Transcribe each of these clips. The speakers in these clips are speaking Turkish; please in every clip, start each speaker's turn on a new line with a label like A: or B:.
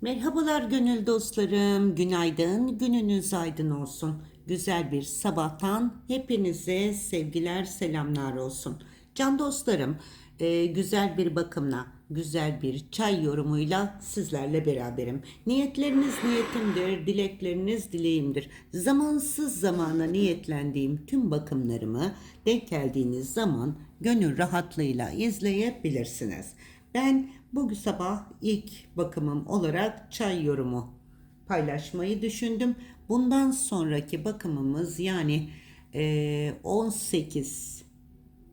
A: Merhabalar gönül dostlarım. Günaydın. Gününüz aydın olsun. Güzel bir sabahtan hepinize sevgiler, selamlar olsun. Can dostlarım, e, güzel bir bakımla, güzel bir çay yorumuyla sizlerle beraberim. Niyetleriniz niyetimdir, dilekleriniz dileğimdir. Zamansız zamana niyetlendiğim tüm bakımlarımı denk geldiğiniz zaman gönül rahatlığıyla izleyebilirsiniz. Ben bu sabah ilk bakımım olarak çay yorumu paylaşmayı düşündüm. Bundan sonraki bakımımız yani eee, 18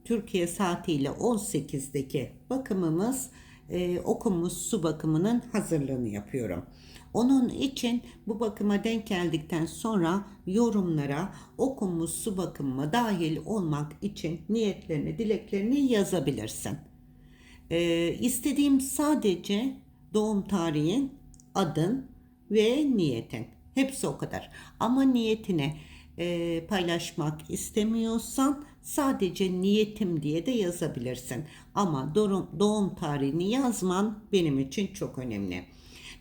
A: Türkiye saatiyle 18'deki bakımımız eee, okunmuş su bakımının hazırlığını yapıyorum. Onun için bu bakıma denk geldikten sonra yorumlara okunmuş su bakımı dahil olmak için niyetlerini, dileklerini yazabilirsin. Ee, istediğim sadece doğum tarihin, adın ve niyetin. Hepsi o kadar. Ama niyetini e, paylaşmak istemiyorsan sadece niyetim diye de yazabilirsin. Ama doğum, doğum tarihini yazman benim için çok önemli.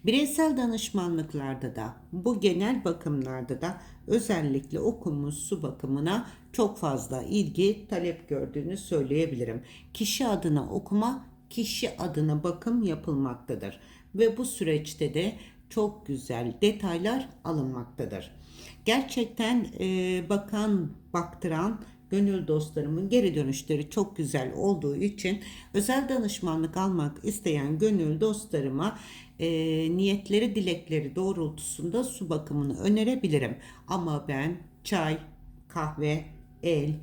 A: Bireysel danışmanlıklarda da bu genel bakımlarda da özellikle okunmuş su bakımına çok fazla ilgi talep gördüğünü söyleyebilirim. Kişi adına okuma, kişi adına bakım yapılmaktadır ve bu süreçte de çok güzel detaylar alınmaktadır. Gerçekten e, bakan, baktıran gönül dostlarımın geri dönüşleri çok güzel olduğu için özel danışmanlık almak isteyen gönül dostlarıma e, niyetleri dilekleri doğrultusunda su bakımını önerebilirim. Ama ben çay, kahve, el,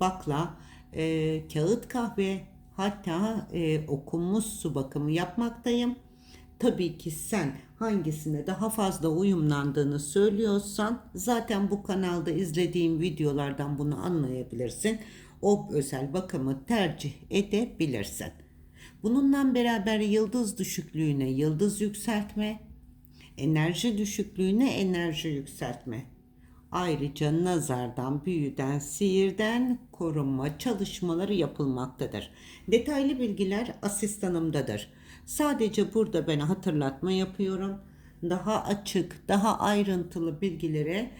A: bakla, e, kağıt kahve hatta e, okunmuş su bakımı yapmaktayım. Tabii ki sen hangisine daha fazla uyumlandığını söylüyorsan zaten bu kanalda izlediğim videolardan bunu anlayabilirsin. O özel bakımı tercih edebilirsin. Bununla beraber yıldız düşüklüğüne yıldız yükseltme, enerji düşüklüğüne enerji yükseltme. Ayrıca nazardan, büyüden, sihirden korunma çalışmaları yapılmaktadır. Detaylı bilgiler asistanımdadır. Sadece burada ben hatırlatma yapıyorum. Daha açık, daha ayrıntılı bilgilere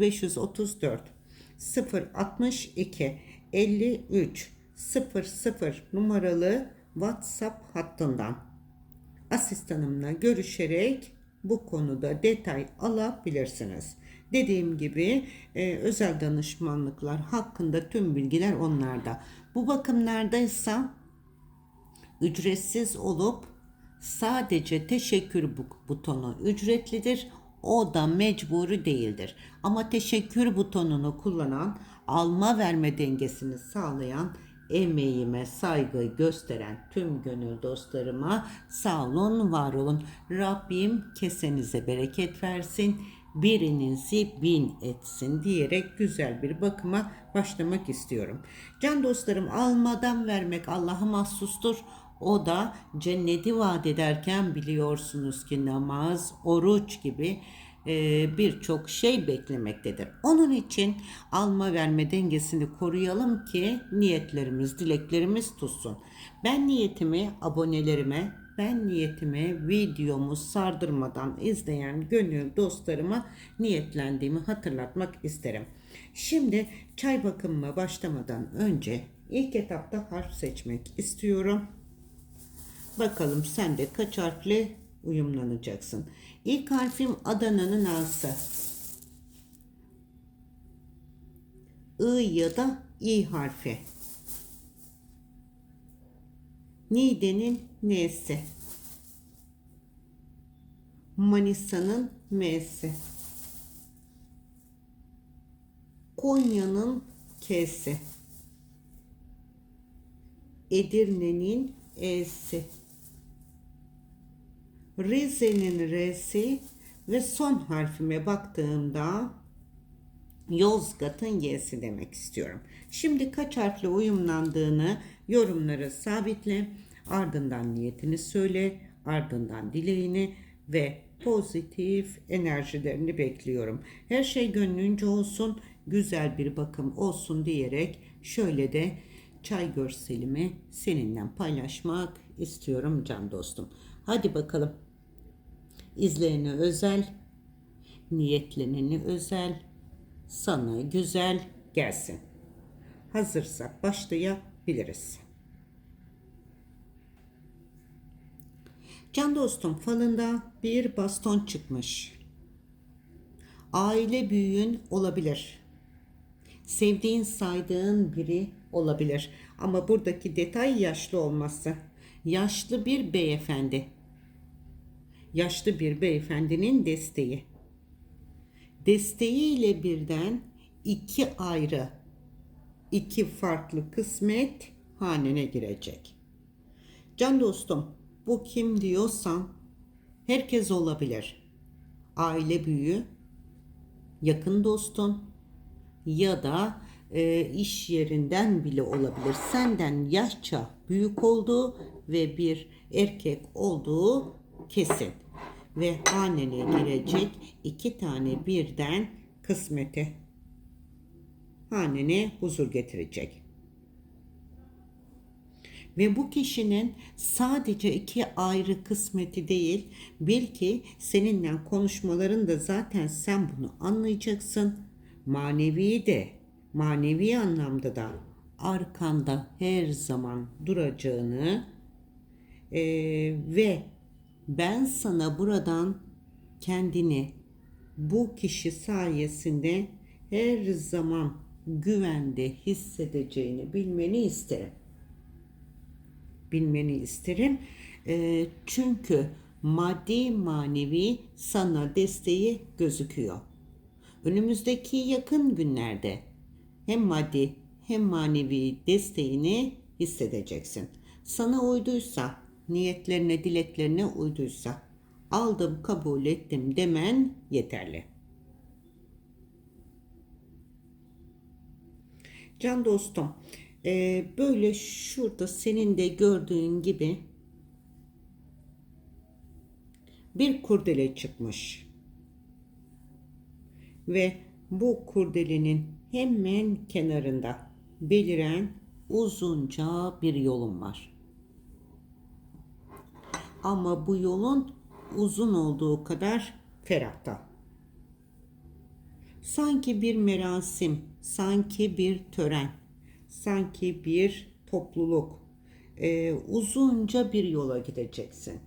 A: 0534 062 53 00 numaralı WhatsApp hattından asistanımla görüşerek bu konuda detay alabilirsiniz. Dediğim gibi e, özel danışmanlıklar hakkında tüm bilgiler onlarda. Bu bakımlardaysa ücretsiz olup sadece teşekkür bu- butonu ücretlidir. O da mecburi değildir. Ama teşekkür butonunu kullanan, alma verme dengesini sağlayan, emeğime saygı gösteren tüm gönül dostlarıma sağ olun, var olun. Rabbim kesenize bereket versin birinizi bin etsin diyerek güzel bir bakıma başlamak istiyorum. Can dostlarım almadan vermek Allah'a mahsustur. O da cenneti vaat ederken biliyorsunuz ki namaz, oruç gibi e, birçok şey beklemektedir. Onun için alma verme dengesini koruyalım ki niyetlerimiz, dileklerimiz tutsun. Ben niyetimi abonelerime, ben niyetimi videomu sardırmadan izleyen gönül dostlarıma niyetlendiğimi hatırlatmak isterim. Şimdi çay bakımına başlamadan önce ilk etapta harf seçmek istiyorum. Bakalım sen de kaç harfle uyumlanacaksın. İlk harfim Adana'nın A'sı. I ya da İ harfi. Niğde'nin N'si. Manisa'nın M'si. Konya'nın K'si. Edirne'nin E'si. Rize'nin R'si ve son harfime baktığımda Yozgat'ın Y'si demek istiyorum. Şimdi kaç harfle uyumlandığını yorumlara sabitle. Ardından niyetini söyle. Ardından dileğini ve pozitif enerjilerini bekliyorum. Her şey gönlünce olsun. Güzel bir bakım olsun diyerek şöyle de çay görselimi seninle paylaşmak istiyorum can dostum. Hadi bakalım. izleyene özel, niyetleneni özel, sana güzel gelsin. Hazırsak başlayabiliriz. Can dostum falında bir baston çıkmış. Aile büyüğün olabilir. Sevdiğin saydığın biri olabilir. Ama buradaki detay yaşlı olması. Yaşlı bir beyefendi. Yaşlı bir beyefendinin desteği. Desteğiyle birden iki ayrı, iki farklı kısmet hanene girecek. Can dostum, bu kim diyorsan herkes olabilir. Aile büyüğü, yakın dostun ya da e, iş yerinden bile olabilir. Senden yaşça büyük olduğu ve bir erkek olduğu kesin. Ve hanene girecek iki tane birden kısmete hanene huzur getirecek. Ve bu kişinin sadece iki ayrı kısmeti değil, bil ki seninle konuşmalarında zaten sen bunu anlayacaksın. Manevi de, manevi anlamda da arkanda her zaman duracağını eee, ve ben sana buradan kendini bu kişi sayesinde her zaman güvende hissedeceğini bilmeni isterim bilmeni isterim. E, çünkü maddi manevi sana desteği gözüküyor. Önümüzdeki yakın günlerde hem maddi hem manevi desteğini hissedeceksin. Sana uyduysa, niyetlerine, dileklerine uyduysa aldım, kabul ettim demen yeterli. Can dostum, e, böyle şurada senin de gördüğün gibi bir kurdele çıkmış. Ve bu kurdelenin hemen kenarında beliren uzunca bir yolun var. Ama bu yolun uzun olduğu kadar ferahta. Sanki bir merasim, sanki bir tören, sanki bir topluluk. Ee, uzunca bir yola gideceksin.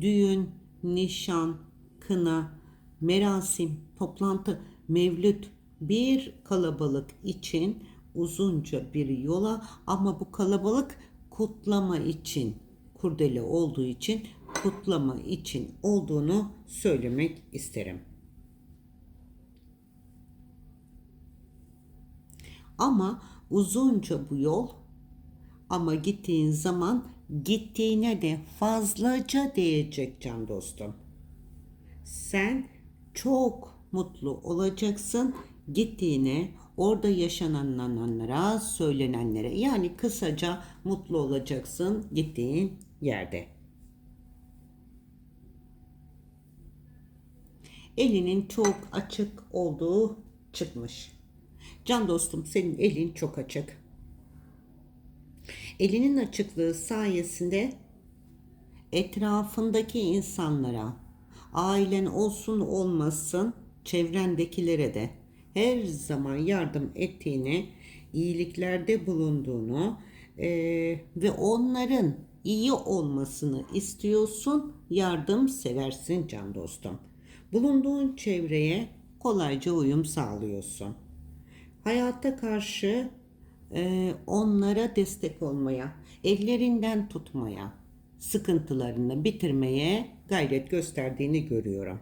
A: Düğün, nişan, kına, merasim, toplantı, mevlüt bir kalabalık için uzunca bir yola ama bu kalabalık kutlama için kurdele olduğu için kutlama için olduğunu söylemek isterim. Ama uzunca bu yol ama gittiğin zaman gittiğine de fazlaca değecek can dostum. Sen çok mutlu olacaksın gittiğine, orada yaşananlara, söylenenlere. Yani kısaca mutlu olacaksın gittiğin yerde. Elinin çok açık olduğu çıkmış. Can dostum senin elin çok açık. Elinin açıklığı sayesinde etrafındaki insanlara, ailen olsun olmasın çevrendekilere de her zaman yardım ettiğini, iyiliklerde bulunduğunu e, ve onların iyi olmasını istiyorsun, yardım seversin can dostum. Bulunduğun çevreye kolayca uyum sağlıyorsun. Hayata karşı e, onlara destek olmaya, ellerinden tutmaya, sıkıntılarını bitirmeye gayret gösterdiğini görüyorum.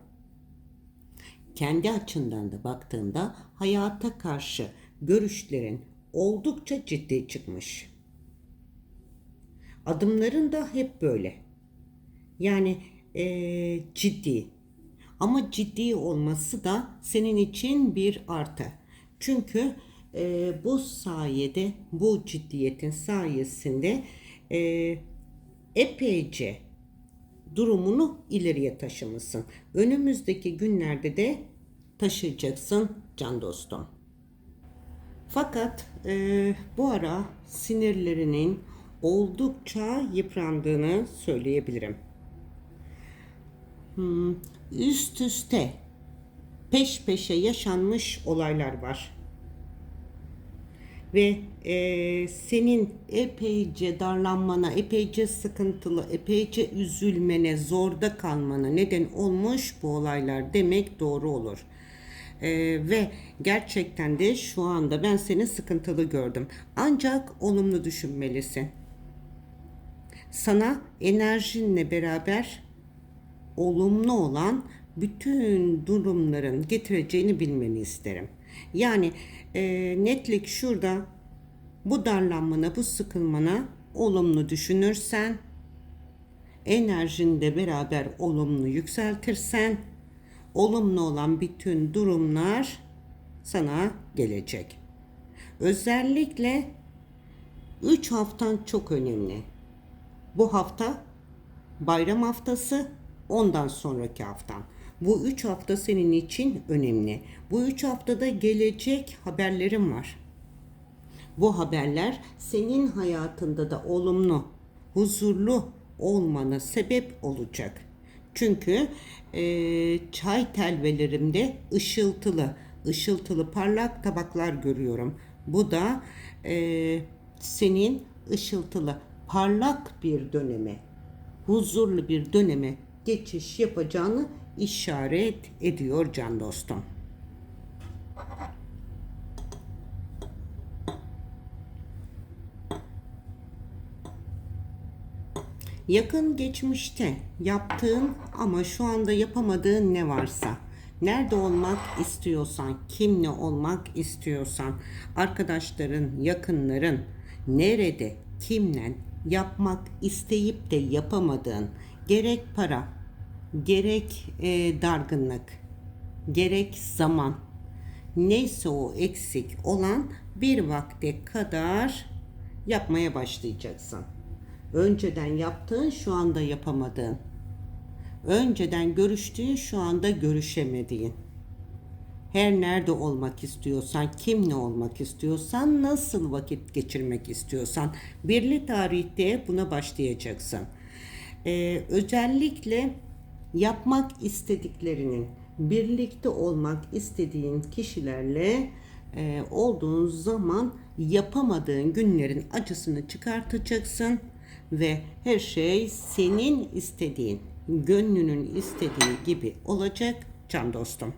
A: Kendi açından da baktığında hayata karşı görüşlerin oldukça ciddi çıkmış. Adımların da hep böyle. Yani e, ciddi. Ama ciddi olması da senin için bir artı. Çünkü e, bu sayede, bu ciddiyetin sayesinde e, epeyce durumunu ileriye taşımışsın. Önümüzdeki günlerde de taşıyacaksın can dostum. Fakat e, bu ara sinirlerinin oldukça yıprandığını söyleyebilirim. hmm, üst üste peş peşe yaşanmış olaylar var. Ve e, senin epeyce darlanmana, epeyce sıkıntılı, epeyce üzülmene, zorda kalmana neden olmuş bu olaylar demek doğru olur. E, ve gerçekten de şu anda ben seni sıkıntılı gördüm. Ancak olumlu düşünmelisin. Sana enerjinle beraber olumlu olan bütün durumların getireceğini bilmeni isterim. Yani e, netlik şurada bu darlanmana, bu sıkılmana olumlu düşünürsen, enerjinde beraber olumlu yükseltirsen, olumlu olan bütün durumlar sana gelecek. Özellikle 3 haftan çok önemli. Bu hafta bayram haftası, ondan sonraki haftan. Bu üç hafta senin için önemli. Bu üç haftada gelecek haberlerim var. Bu haberler senin hayatında da olumlu, huzurlu olmana sebep olacak. Çünkü e, çay telvelerimde ışıltılı, ışıltılı parlak tabaklar görüyorum. Bu da e, senin ışıltılı, parlak bir döneme, huzurlu bir döneme geçiş yapacağını işaret ediyor can dostum. Yakın geçmişte yaptığın ama şu anda yapamadığın ne varsa, nerede olmak istiyorsan, kimle olmak istiyorsan, arkadaşların, yakınların nerede, kimle yapmak isteyip de yapamadığın, gerek para, gerek e, dargınlık, gerek zaman, neyse o eksik olan bir vakte kadar yapmaya başlayacaksın. Önceden yaptığın şu anda yapamadığın. Önceden görüştüğün şu anda görüşemediğin. Her nerede olmak istiyorsan, kimle olmak istiyorsan, nasıl vakit geçirmek istiyorsan, birli tarihte buna başlayacaksın. Ee, özellikle yapmak istediklerinin, birlikte olmak istediğin kişilerle e, olduğun zaman yapamadığın günlerin acısını çıkartacaksın ve her şey senin istediğin, gönlünün istediği gibi olacak can dostum.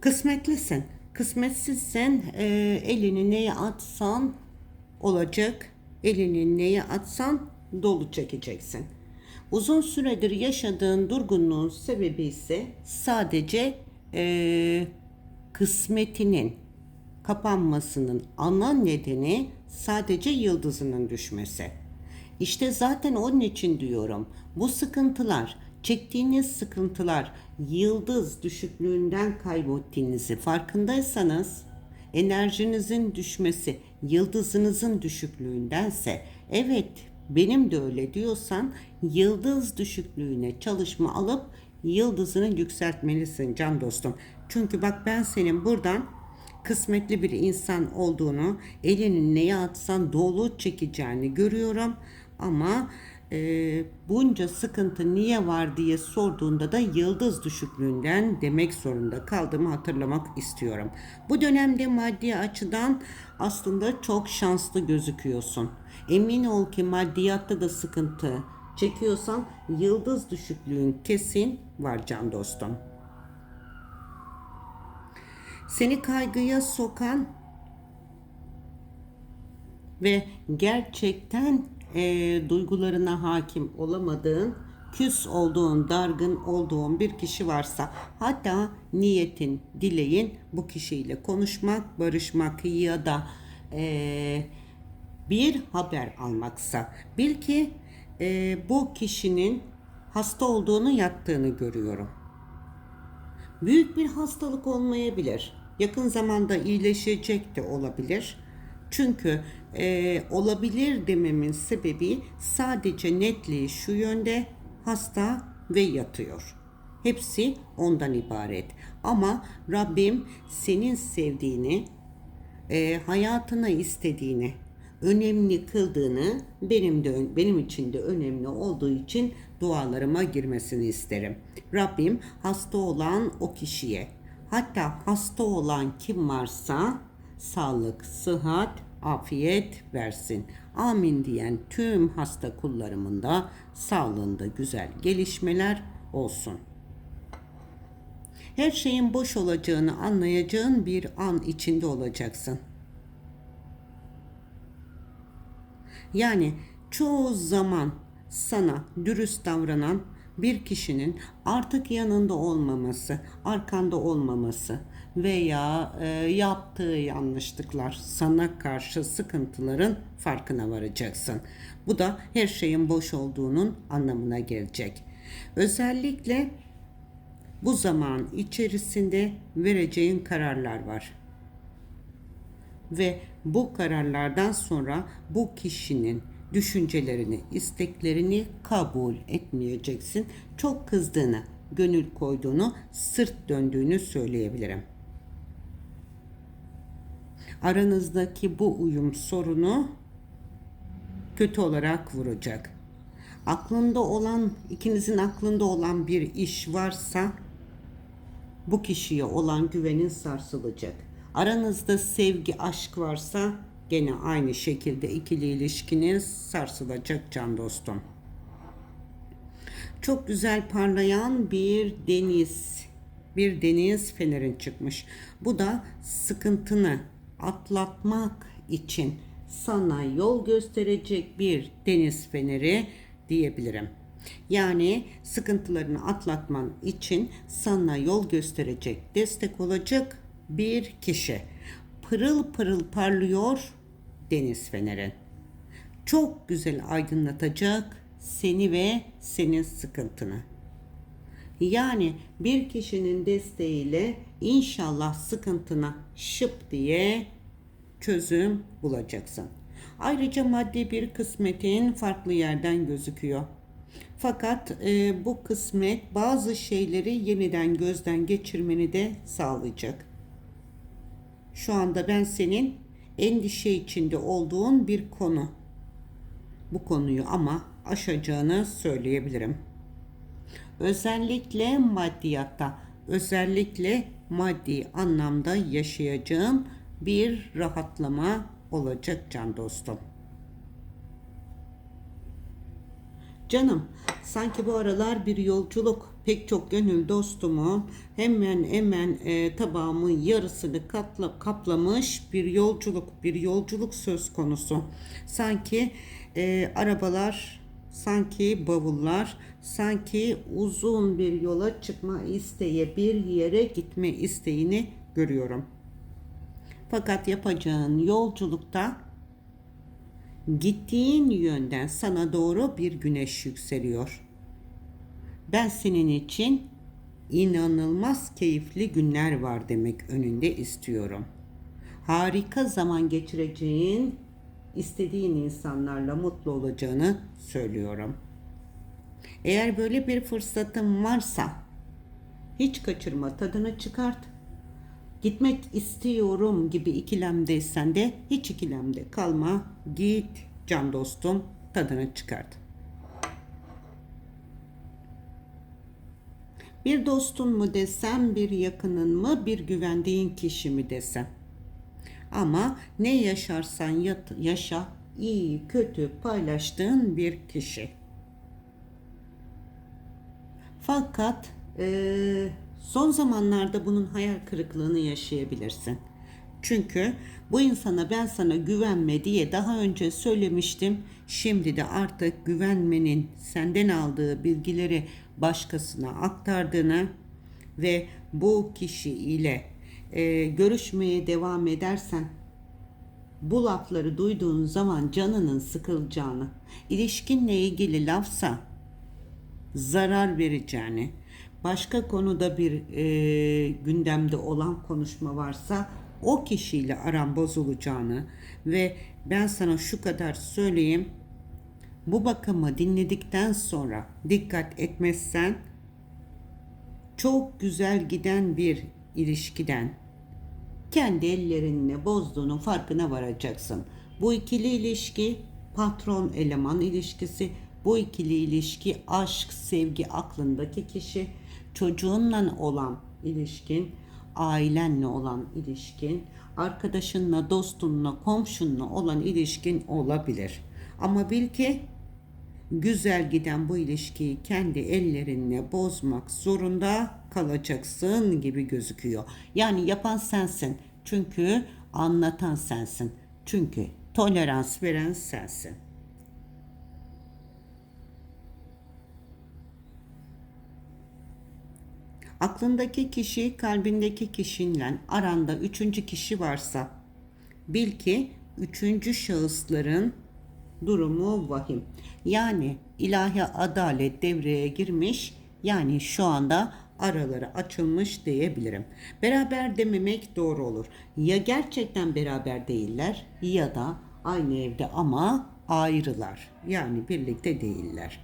A: Kısmetlisin. Kısmetsizsen e, elini neye atsan olacak. Elini neye atsan dolu çekeceksin. Uzun süredir yaşadığın durgunluğun sebebi ise sadece e, kısmetinin kapanmasının ana nedeni sadece yıldızının düşmesi. İşte zaten onun için diyorum. Bu sıkıntılar, çektiğiniz sıkıntılar yıldız düşüklüğünden kaybettiğinizi farkındaysanız enerjinizin düşmesi yıldızınızın düşüklüğündense evet benim de öyle diyorsan yıldız düşüklüğüne çalışma alıp yıldızını yükseltmelisin can dostum. Çünkü bak ben senin buradan kısmetli bir insan olduğunu, elini neye atsan dolu çekeceğini görüyorum. Ama e, bunca sıkıntı niye var diye sorduğunda da yıldız düşüklüğünden demek zorunda kaldığımı hatırlamak istiyorum. Bu dönemde maddi açıdan aslında çok şanslı gözüküyorsun. Emin ol ki maddiyatta da sıkıntı çekiyorsan yıldız düşüklüğün kesin var can dostum. Seni kaygıya sokan ve gerçekten e, duygularına hakim olamadığın, küs olduğun, dargın olduğun bir kişi varsa hatta niyetin, dileğin bu kişiyle konuşmak, barışmak ya da e, bir haber almaksa bil ki e, bu kişinin hasta olduğunu yattığını görüyorum. Büyük bir hastalık olmayabilir. Yakın zamanda iyileşecek de olabilir. Çünkü e, olabilir dememin sebebi sadece netliği şu yönde hasta ve yatıyor. Hepsi ondan ibaret. Ama Rabbim senin sevdiğini, e, hayatına istediğini, önemli kıldığını, benim de benim için de önemli olduğu için dualarıma girmesini isterim. Rabbim hasta olan o kişiye, hatta hasta olan kim varsa sağlık, sıhhat, afiyet versin. Amin diyen tüm hasta kullarımın da sağlığında güzel gelişmeler olsun. Her şeyin boş olacağını anlayacağın bir an içinde olacaksın. Yani çoğu zaman sana dürüst davranan bir kişinin artık yanında olmaması, arkanda olmaması veya e, yaptığı yanlışlıklar sana karşı sıkıntıların farkına varacaksın. Bu da her şeyin boş olduğunun anlamına gelecek. Özellikle bu zaman içerisinde vereceğin kararlar var. Ve bu kararlardan sonra bu kişinin düşüncelerini, isteklerini kabul etmeyeceksin. Çok kızdığını, gönül koyduğunu, sırt döndüğünü söyleyebilirim. Aranızdaki bu uyum sorunu kötü olarak vuracak. Aklında olan, ikinizin aklında olan bir iş varsa bu kişiye olan güvenin sarsılacak. Aranızda sevgi, aşk varsa gene aynı şekilde ikili ilişkiniz sarsılacak can dostum. Çok güzel parlayan bir deniz, bir deniz fenerin çıkmış. Bu da sıkıntını atlatmak için sana yol gösterecek bir deniz feneri diyebilirim. Yani sıkıntılarını atlatman için sana yol gösterecek, destek olacak bir kişi. Pırıl pırıl parlıyor deniz feneri. Çok güzel aydınlatacak seni ve senin sıkıntını. Yani bir kişinin desteğiyle inşallah sıkıntına şıp diye çözüm bulacaksın. Ayrıca maddi bir kısmetin farklı yerden gözüküyor. Fakat e, bu kısmet bazı şeyleri yeniden gözden geçirmeni de sağlayacak. Şu anda ben senin endişe içinde olduğun bir konu. Bu konuyu ama aşacağını söyleyebilirim. Özellikle maddiyatta, özellikle maddi anlamda yaşayacağın bir rahatlama olacak can dostum. Canım, sanki bu aralar bir yolculuk pek çok gönül dostumun hemen hemen e, tabağımın yarısını katla, kaplamış bir yolculuk, bir yolculuk söz konusu. Sanki e, arabalar, sanki bavullar, sanki uzun bir yola çıkma isteği, bir yere gitme isteğini görüyorum. Fakat yapacağın yolculukta gittiğin yönden sana doğru bir güneş yükseliyor. Ben senin için inanılmaz keyifli günler var demek önünde istiyorum. Harika zaman geçireceğin, istediğin insanlarla mutlu olacağını söylüyorum. Eğer böyle bir fırsatın varsa hiç kaçırma, tadını çıkart. Gitmek istiyorum gibi ikilemdeysen de hiç ikilemde kalma. Git can dostum, tadını çıkart. Bir dostun mu desem, bir yakının mı, bir güvendiğin kişi mi desem. Ama ne yaşarsan yaşa, iyi kötü paylaştığın bir kişi. Fakat e, son zamanlarda bunun hayal kırıklığını yaşayabilirsin. Çünkü bu insana ben sana güvenme diye daha önce söylemiştim. Şimdi de artık güvenmenin senden aldığı bilgileri başkasına aktardığını ve bu kişi ile e, görüşmeye devam edersen bu lafları duyduğun zaman canının sıkılacağını, ilişkinle ilgili lafsa zarar vereceğini, başka konuda bir e, gündemde olan konuşma varsa o kişiyle aran bozulacağını ve ben sana şu kadar söyleyeyim bu bakımı dinledikten sonra dikkat etmezsen çok güzel giden bir ilişkiden kendi ellerinle bozduğunun farkına varacaksın. Bu ikili ilişki patron eleman ilişkisi. Bu ikili ilişki aşk, sevgi aklındaki kişi. Çocuğunla olan ilişkin, ailenle olan ilişkin, arkadaşınla, dostunla, komşunla olan ilişkin olabilir. Ama bil ki güzel giden bu ilişkiyi kendi ellerinle bozmak zorunda kalacaksın gibi gözüküyor. Yani yapan sensin. Çünkü anlatan sensin. Çünkü tolerans veren sensin. Aklındaki kişi kalbindeki kişinle aranda üçüncü kişi varsa bil ki üçüncü şahısların durumu vahim. Yani ilahi adalet devreye girmiş yani şu anda araları açılmış diyebilirim. Beraber dememek doğru olur. Ya gerçekten beraber değiller ya da aynı evde ama ayrılar. Yani birlikte değiller.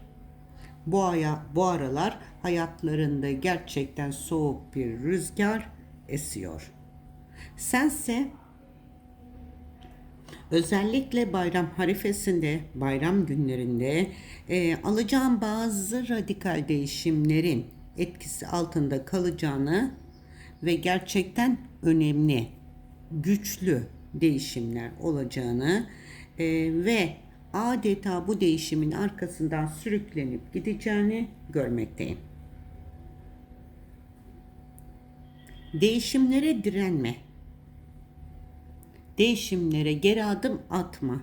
A: Bu, aya, bu aralar hayatlarında gerçekten soğuk bir rüzgar esiyor. Sense özellikle bayram harifesinde, bayram günlerinde e, alacağım bazı radikal değişimlerin etkisi altında kalacağını ve gerçekten önemli, güçlü değişimler olacağını e, ve adeta bu değişimin arkasından sürüklenip gideceğini görmekteyim. Değişimlere direnme. Değişimlere geri adım atma.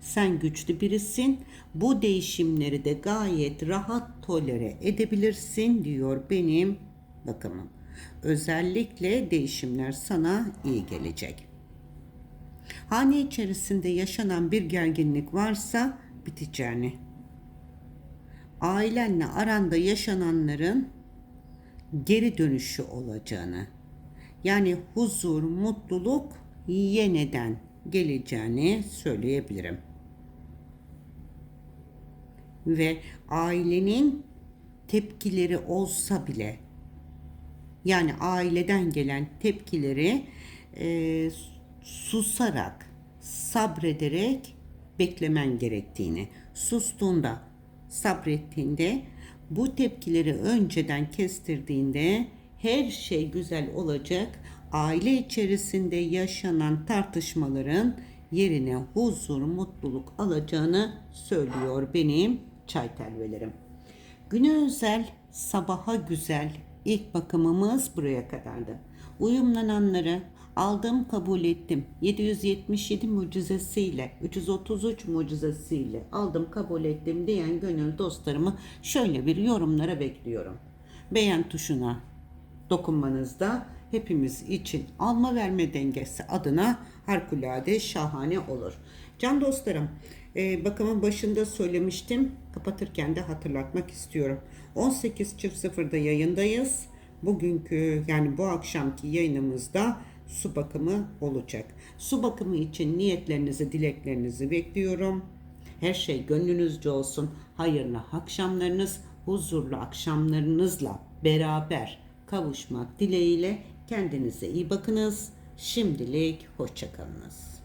A: Sen güçlü birisin. Bu değişimleri de gayet rahat tolere edebilirsin diyor benim bakımım. Özellikle değişimler sana iyi gelecek. Hane içerisinde yaşanan bir gerginlik varsa biteceğini. Ailenle aranda yaşananların geri dönüşü olacağını. Yani huzur, mutluluk yeniden geleceğini söyleyebilirim. Ve ailenin tepkileri olsa bile yani aileden gelen tepkileri e, susarak, sabrederek beklemen gerektiğini, sustuğunda, sabrettiğinde, bu tepkileri önceden kestirdiğinde her şey güzel olacak. Aile içerisinde yaşanan tartışmaların yerine huzur, mutluluk alacağını söylüyor benim çay telvelerim. Güne özel, sabaha güzel ilk bakımımız buraya kadardı. Uyumlananları aldım kabul ettim. 777 mucizesiyle, 333 mucizesiyle aldım kabul ettim diyen gönül dostlarımı şöyle bir yorumlara bekliyorum. Beğen tuşuna dokunmanızda hepimiz için alma verme dengesi adına harikulade şahane olur. Can dostlarım, e, bakımın başında söylemiştim. Kapatırken de hatırlatmak istiyorum. 18 çift sıfırda yayındayız. Bugünkü yani bu akşamki yayınımızda su bakımı olacak. Su bakımı için niyetlerinizi, dileklerinizi bekliyorum. Her şey gönlünüzce olsun. Hayırlı akşamlarınız, huzurlu akşamlarınızla beraber kavuşmak dileğiyle kendinize iyi bakınız. Şimdilik hoşçakalınız.